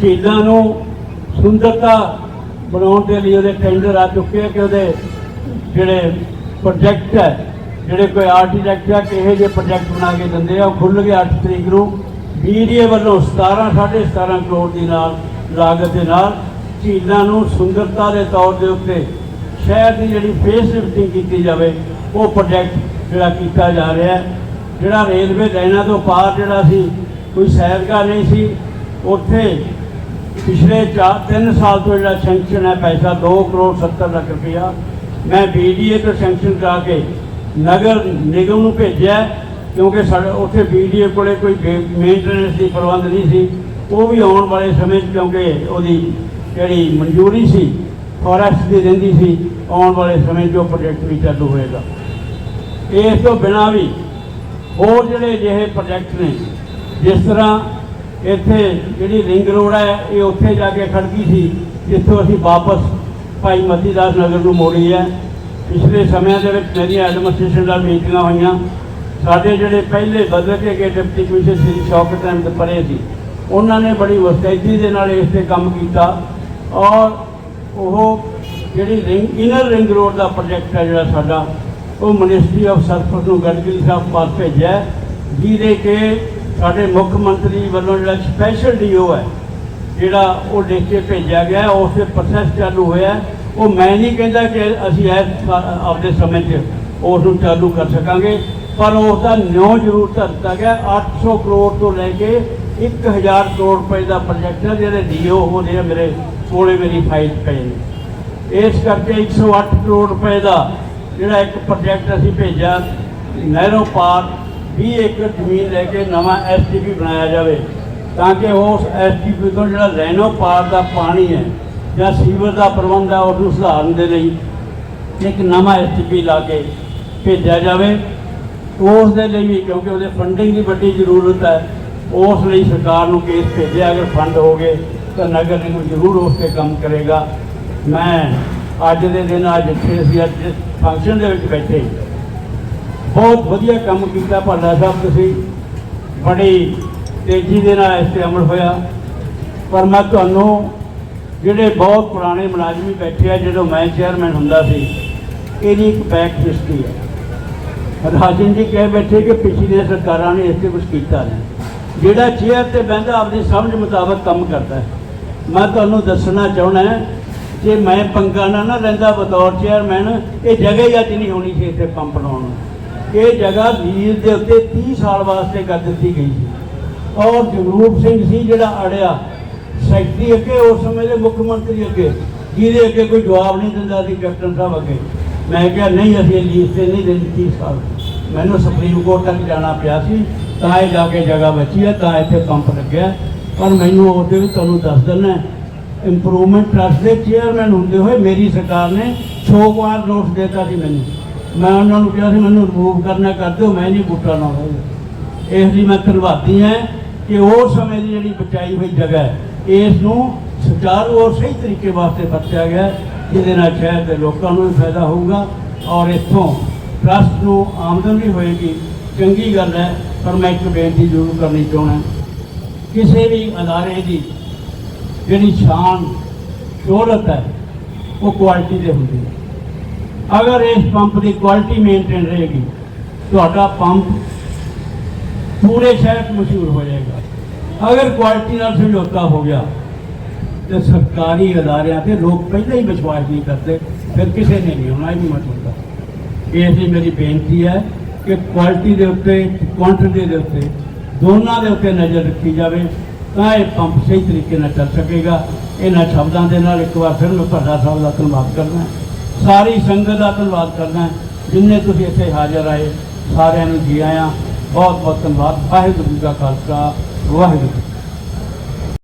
ਝੀਲਾਂ ਨੂੰ ਸੁੰਦਰਤਾ ਬਣਾਉਣ ਦੇ ਲਈ ਉਹਦੇ ਟੈਂਡਰ ਆ ਚੁੱਕੇ ਆ ਕਿ ਉਹਦੇ ਜਿਹੜੇ ਪ੍ਰੋਜੈਕਟ ਹੈ, ਜਿਹੜੇ ਕੋਈ ਆਰਕੀਟੈਕਟ ਆ, ਕਿਹੋ ਜਿਹੇ ਪ੍ਰੋਜੈਕਟ ਬਣਾ ਕੇ ਦਿੰਦੇ ਆ, ਉਹ ਖੁੱਲ੍ਹ ਗਏ 8 ਤਰੀਕ ਨੂੰ। ਬੀਡੀਏ ਵੱਲੋਂ 17 17.5 ਕਰੋੜ ਦੀ ਨਾਲ, ਲਾਗਤ ਦੇ ਨਾਲ ਝੀਲਾਂ ਨੂੰ ਸੁੰਦਰਤਾ ਦੇ ਤੌਰ ਦੇ ਉੱਤੇ ਸ਼ਹਿਰ ਦੀ ਜਿਹੜੀ ਫੇਸ ਲਿਫਟਿੰਗ ਕੀਤੀ ਜਾਵੇ, ਉਹ ਪ੍ਰੋਜੈਕਟ ਜਿਹੜਾ ਕੀਤਾ ਜਾ ਰਿਹਾ ਹੈ। ਜਿਹੜਾ ਰੇਲਵੇ ਲਾਈਨਾਂ ਤੋਂ ਪਾਰ ਜਿਹੜਾ ਸੀ, ਕੋਈ ਸੈਰਗਾ ਨਹੀਂ ਸੀ, ਉੱਥੇ ਪਿਛਲੇ 4-3 ਸਾਲ ਤੋਂ ਜਿਹੜਾ ਸੈਂਕਸ਼ਨ ਹੈ, ਪੈਸਾ 2 ਕਰੋੜ 70 ਲੱਖ ਰੁਪਇਆ, ਮੈਂ ਬੀਡੀਏ ਤੋਂ ਸੈਂਕਸ਼ਨ ਕਰਾ ਕੇ ਨਗਰ ਨਿਗਮ ਨੂੰ ਭੇਜਿਆ ਕਿਉਂਕਿ ਸਾਡੇ ਉੱਥੇ ਬੀਡੀਏ ਕੋਲੇ ਕੋਈ ਮੇਨਟੇਨੈਂਸ ਦੀ ਪ੍ਰਬੰਧ ਨਹੀਂ ਸੀ। ਉਹ ਵੀ ਆਉਣ ਵਾਲੇ ਸਮੇਂ 'ਚ ਕਿਉਂਕਿ ਉਹਦੀ ਜਿਹੜੀ ਮਨਜ਼ੂਰੀ ਸੀ ਫੋਰੈਸਟ ਦੀ ਰਹਿੰਦੀ ਸੀ, ਆਉਣ ਵਾਲੇ ਸਮੇਂ 'ਚ ਉਹ ਪ੍ਰੋਜੈਕਟ ਵੀ ਚਾਲੂ ਹੋਏਗਾ। ਇਸ ਤੋਂ ਬਿਨਾਂ ਵੀ ਹੋਰ ਜਿਹੜੇ ਅਜਿਹੇ ਪ੍ਰੋਜੈਕਟ ਨੇ, ਜਿਸ ਤਰ੍ਹਾਂ ਇੱਥੇ ਜਿਹੜੀ ਰਿੰਗ ਰੋਡ ਹੈ, ਇਹ ਉੱਥੇ ਜਾ ਕੇ ਖੜਕੀ ਸੀ, ਜਿੱਥੋਂ ਅਸੀਂ ਵਾਪਸ ਭਾਈ ਮਤੀ ਦਾਸ ਨਗਰ ਨੂੰ ਮੋੜੀ ਹੈ। ਪਿਛਲੇ ਸਮਿਆਂ ਦੇ ਵਿੱਚ ਮੇਰੀਆਂ ਐਡਮਿਨਿਸਟ੍ਰੇਸ਼ਨ ਨਾਲ ਮੀਟਿੰਗਾਂ ਹੋਈਆਂ। ਸਾਡੇ ਜਿਹੜੇ ਪਹਿਲੇ ਬਦਲ ਕੇ ਗਏ ਡਿਪਟੀ ਕਮਿਸ਼ਨਰ ਸ੍ਰੀ ਸ਼ੌਕਤ ਅਹਿਮਦ ਪਰੇ ਸੀ। ਉਹਨਾਂ ਨੇ ਬੜੀ ਮੁਸਤੈਦੀ ਦੇ ਨਾਲ ਇਸ ਤੇ ਕੰਮ ਕੀਤਾ। ਔਰ ਉਹ ਜਿਹੜੀ ਰਿੰਗ ਇਨਰ ਰਿੰਗ ਰੋਡ ਦਾ ਪ੍ਰੋਜੈਕਟ ਹੈ ਜਿਹੜਾ ਸਾਡਾ, ਉਹ ਮਿਨਿਸਟਰੀ ਆਫ ਸਰਫਸ ਨੂੰ ਗਡਕਰੀ ਸਾਹਿਬ ਪਾਸ ਭੇਜਿਆ। ਜਿਹਦੇ ਕਿ ਸਾਡੇ ਮੁੱਖ ਮੰਤਰੀ ਵੱਲੋਂ ਜਿਹੜਾ ਸਪੈਸ਼ਲ ਡੀਓ ਹੈ, ਜਿਹੜਾ ਉਹ ਲਿਖ ਕੇ ਭੇਜਿਆ ਗਿਆ ਉਸ ਦੇ ਪ੍ਰੋਸੈਸ ਚਾਲੂ ਹੋਇਆ। ਉਹ ਮੈਂ ਨਹੀਂ ਕਹਿੰਦਾ ਕਿ ਅਸੀਂ ਇਸ ਆਪਦੇ ਸਮੇਂ 'ਚ ਉਸ ਨੂੰ ਚਾਲੂ ਕਰ ਸਕਾਂਗੇ, ਪਰ ਉਸ ਦਾ ਨਿਉ ਜ਼ਰੂਰ ਧਰ ਦਿੱਤਾ ਗਿਆ। 800 ਕਰੋੜ ਤੋਂ ਲੈ ਕੇ 1000 ਕਰੋੜ ਰੁਪਏ ਦਾ ਪ੍ਰੋਜੈਕਟ ਹੈ, ਜਿਹੜੇ ਡੀਓ ਉਹਦੇ ਆ ਮੇਰੇ ਕੋਲੇ ਮੇਰੀ ਫਾਈਲ 'ਚ ਨੇ। ਇਸ ਕਰਕੇ 108 ਕਰੋੜ ਰੁਪਏ ਦਾ ਜਿਹੜਾ ਇੱਕ ਪ੍ਰੋਜੈਕਟ ਅਸੀਂ ਭੇਜਿਆ, ਨਹਿਰੋਂ ਪਾਰ 20 ਏਕੜ ਜ਼ਮੀਨ ਲੈ ਕੇ ਨਵਾਂ ਐਸਟੀਪੀ ਬਣਾਇਆ ਜਾਵੇ ਤਾਂ ਕਿ ਉਸ ਐਸਟੀਪੀ ਤੋਂ ਜਿਹੜਾ ਰੈਨੋ ਪਾਰ ਦਾ ਪਾਣੀ ਹੈ ਜਾਂ ਸੀਵਰ ਦਾ ਪ੍ਰਬੰਧ ਹੈ ਉਸ ਨੂੰ ਸੁਧਾਰਨ ਦੇ ਲਈ ਇੱਕ ਨਵਾਂ ਐਸਟੀਪੀ ਲਾ ਕੇ ਭੇਜਿਆ ਜਾਵੇ। ਉਸ ਦੇ ਲਈ ਵੀ, ਕਿਉਂਕਿ ਉਹਦੇ ਫੰਡਿੰਗ ਦੀ ਵੱਡੀ ਜ਼ਰੂਰਤ ਹੈ, ਉਸ ਲਈ ਸਰਕਾਰ ਨੂੰ ਕੇਸ ਭੇਜਿਆ, ਅਗਰ ਫੰਡ ਹੋ ਗਏ ਤਾਂ ਨਗਰ ਨਿਗਮ ਜ਼ਰੂਰ ਉਸ ਤੇ ਕੰਮ ਕਰੇਗਾ। ਮੈਂ ਅੱਜ ਦੇ ਦਿਨ ਅੱਜ ਇੱਥੇ ਅਸੀਂ ਅੱਜ ਇਸ ਫੰਕਸ਼ਨ ਦੇ ਵਿੱਚ ਬੈਠੇ। ਬਹੁਤ ਵਧੀਆ ਕੰਮ ਕੀਤਾ ਭਾਲਾ ਸਾਹਿਬ ਤੁਸੀਂ। ਬੜੀ ਤੇਜ਼ੀ ਦੇ ਨਾਲ ਇਸ ਤੇ ਅਮਲ ਹੋਇਆ। ਪਰ ਮੈਂ ਤੁਹਾਨੂੰ ਜਿਹੜੇ ਬਹੁਤ ਪੁਰਾਣੇ ਮੁਲਾਜ਼ਮੀ ਬੈਠੇ ਆ, ਜਦੋਂ ਮੈਂ ਚੇਅਰਮੈਨ ਹੁੰਦਾ ਸੀ, ਇਹਦੀ ਇੱਕ ਬੈਕ ਹਿਸਟਰੀ ਹੈ। ਰਾਜਨ ਜੀ ਕਹਿ ਬੈਠੇ ਕਿ ਪਿਛਲੀਆਂ ਸਰਕਾਰਾਂ ਨੇ ਇਸ ਤੇ ਕੁਝ ਕੀਤਾ ਨਹੀਂ। ਜਿਹੜਾ ਚੇਅਰ ਤੇ ਬਹਿੰਦਾ ਆਪਣੀ ਸਮਝ ਮੁਤਾਬਕ ਕੰਮ ਕਰਦਾ ਹੈ। ਮੈਂ ਤੁਹਾਨੂੰ ਦੱਸਣਾ ਚਾਹਣਾ ਹੈ, ਜੇ ਮੈਂ ਪੰਗਾ ਨਾ ਨਾ ਲੈਂਦਾ ਬਤੌਰ ਚੇਅਰਮੈਨ ਇਹ ਜਗ੍ਹਾ ਹੀ ਅੱਜ ਨਹੀਂ ਹੋਣੀ ਸੀ ਇੱਥੇ ਪੰਪ ਲਾਉਣ ਨੂੰ। ਇਹ ਜਗ੍ਹਾ ਵੀਰ ਦੇ ਉੱਤੇ 30 ਸਾਲ ਵਾਸਤੇ ਕਰ ਦਿੱਤੀ ਗਈ ਸੀ। ਔਰ ਜਗਰੂਪ ਸਿੰਘ ਸੀ ਜਿਹੜਾ ਅੜਿਆ। ਸੈਕਟਰੀ ਅੱਗੇ, ਉਸ ਸਮੇਂ ਦੇ ਮੁੱਖ ਮੰਤਰੀ ਅੱਗੇ। ਜਿਹਦੇ ਅੱਗੇ ਕੋਈ ਜਵਾਬ ਨਹੀਂ ਦਿੰਦਾ ਸੀ ਕੈਪਟਨ ਸਾਹਿਬ ਅੱਗੇ। ਮੈਂ ਕਿਹਾ, ਨਹੀਂ, ਅਸੀਂ ਇਹ ਲੀਜ਼ ਤੇ ਨਹੀਂ ਦੇਣੀ 30 ਸਾਲ। ਮੈਨੂੰ ਸੁਪਰੀਮ ਕੋਰਟ ਤੱਕ ਜਾਣਾ ਪਿਆ ਸੀ। ਤਾਂ ਇਹ ਜਾ ਕੇ ਜਗ੍ਹਾ ਬਚੀ ਹੈ, ਤਾਂ ਇੱਥੇ ਪੰਪ ਲੱਗਿਆ ਪਰ ਮੈਨੂੰ ਉਹਦੇ ਵੀ ਤੁਹਾਨੂੰ ਦੱਸ ਦਿੰਦਾ ਇੰਪਰੂਵਮੈਂਟ ਟਰਸਟ ਦੇ ਚੇਅਰਮੈਨ ਹੁੰਦੇ ਹੋਏ ਮੇਰੀ ਸਰਕਾਰ ਨੇ ਛੋ ਵਾਰ ਨੋਟਿਸ ਦਿੱਤਾ ਸੀ ਮੈਨੂੰ। ਮੈਂ ਉਹਨਾਂ ਨੂੰ ਕਿਹਾ ਸੀ, ਮੈਨੂੰ ਰਿਮੂਵ ਕਰਨਾ, ਕਰ ਦਿਓ, ਮੈਂ ਨਹੀਂ ਬੂਟਾ ਲਾਉਂਦਾ ਇਸ ਲਈ ਮੈਂ ਧੰਨਵਾਦੀ ਹਾਂ ਕਿ ਉਸ ਸਮੇਂ ਦੀ ਜਿਹੜੀ ਬਚਾਈ ਹੋਈ ਜਗ੍ਹਾ ਇਸ ਨੂੰ ਸੁਚਾਰੂ ਔਰ ਸਹੀ ਤਰੀਕੇ ਵਾਸਤੇ ਵਰਤਿਆ ਗਿਆ, ਜਿਹਦੇ ਨਾਲ ਸ਼ਹਿਰ ਦੇ ਲੋਕਾਂ ਨੂੰ ਵੀ ਫਾਇਦਾ ਹੋਊਗਾ ਔਰ ਇੱਥੋਂ ਟਰਸਟ ਨੂੰ ਆਮਦਨ ਵੀ ਹੋਏਗੀ। ਚੰਗੀ ਗੱਲ ਹੈ ਪਰ ਮੈਂ ਇੱਕ ਬੇਨਤੀ ਜ਼ਰੂਰ ਕਰਨੀ ਚਾਹੁੰਦਾ ਕਿਸੇ ਵੀ ਅਦਾਰੇ ਦੀ ਜਿਹੜੀ ਸ਼ਾਨ ਸ਼ੋਹਰਤ ਹੈ ਉਹ ਕੁਆਲਿਟੀ ਦੇ ਹੁੰਦੀ ਹੈ ਅਗਰ ਇਸ ਪੰਪ ਦੀ ਕੁਆਲਿਟੀ ਮੇਨਟੇਨ ਰਹੇਗੀ, ਤੁਹਾਡਾ ਪੰਪ ਪੂਰੇ ਸ਼ਹਿਰ 'ਚ ਮਸ਼ਹੂਰ ਹੋ ਜਾਏਗਾ। ਅਗਰ ਕੁਆਲਿਟੀ ਨਾਲ ਸਮਝੌਤਾ ਹੋ ਗਿਆ, ਤੇ ਸਰਕਾਰੀ ਅਦਾਰਿਆਂ ਤੇ ਲੋਕ ਪਹਿਲਾਂ ਹੀ ਵਿਸ਼ਵਾਸ ਨਹੀਂ ਕਰਦੇ, ਫਿਰ ਕਿਸੇ ਨੇ ਨਹੀਂ ਹੋਣਾ, ਇਹ ਵੀ ਮਤ ਹੁੰਦਾ। ਇਸ ਲਈ ਮੇਰੀ ਬੇਨਤੀ ਹੈ ਕਿ ਕੁਆਲਿਟੀ ਦੇ ਉੱਤੇ ਕੁਆਂਟੀਟੀ ਦੇ ਉੱਤੇ, ਦੋਨਾਂ ਦੇ ਉੱਤੇ ਨਜ਼ਰ ਰੱਖੀ ਜਾਵੇ, ਤਾਂ ਇਹ ਪੰਪ ਸਹੀ ਤਰੀਕੇ ਨਾਲ ਚੱਲ ਸਕੇਗਾ। ਇਹਨਾਂ ਸ਼ਬਦਾਂ ਦੇ ਨਾਲ ਇੱਕ ਵਾਰ ਫਿਰ ਮੈਂ ਤੁਹਾਡਾ ਸਾਹਿਬ ਦਾ ਧੰਨਵਾਦ ਕਰਦਾ। ਸਾਰੀ ਸੰਗਤ ਦਾ ਧੰਨਵਾਦ ਕਰਦਾ ਜਿੰਨੇ ਤੁਸੀਂ ਇੱਥੇ ਹਾਜ਼ਰ ਆਏ, ਸਾਰਿਆਂ ਨੂੰ ਜੀ ਆਇਆਂ। ਬਹੁਤ ਬਹੁਤ ਧੰਨਵਾਦ। ਵਾਹਿਗੁਰੂ ਜੀ ਕਾ ਖਾਲਸਾ, ਵਾਹਿਗੁਰੂ ਜੀ